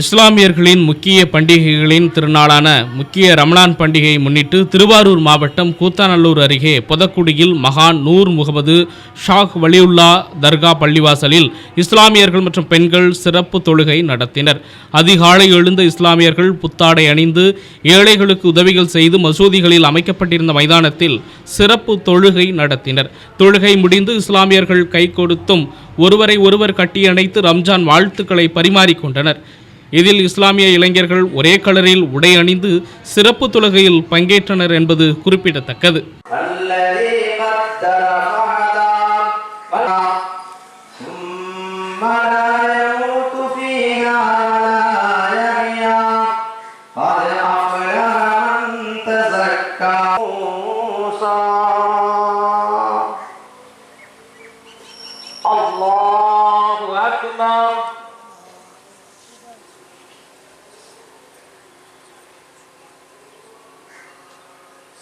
இஸ்லாமியர்களின் முக்கிய பண்டிகைகளின் திருநாளான முக்கிய ரமலான் பண்டிகையை முன்னிட்டு திருவாரூர் மாவட்டம் கூத்தாநல்லூர் அருகே புதக்குடியில் மகான் நூர் முகமது ஷாக் வலியுல்லா தர்கா பள்ளிவாசலில் இஸ்லாமியர்கள் மற்றும் பெண்கள் சிறப்பு தொழுகை நடத்தினர். அதிகாலை எழுந்த இஸ்லாமியர்கள் புத்தாடை அணிந்து ஏழைகளுக்கு உதவிகள் செய்து மசூதிகளில் அமைக்கப்பட்டிருந்த மைதானத்தில் சிறப்பு தொழுகை நடத்தினர். தொழுகை முடிந்து இஸ்லாமியர்கள் கை கொடுத்தும் ஒருவரை ஒருவர் கட்டியணைத்து ரம்ஜான் வாழ்த்துக்களை பரிமாறிக்கொண்டனர் இதில் இஸ்லாமிய இளைஞர்கள் ஒரே கலரில் உடை அணிந்து சிறப்பு தொழுகையில் பங்கேற்றனர் என்பது குறிப்பிடத்தக்கது الذي قدر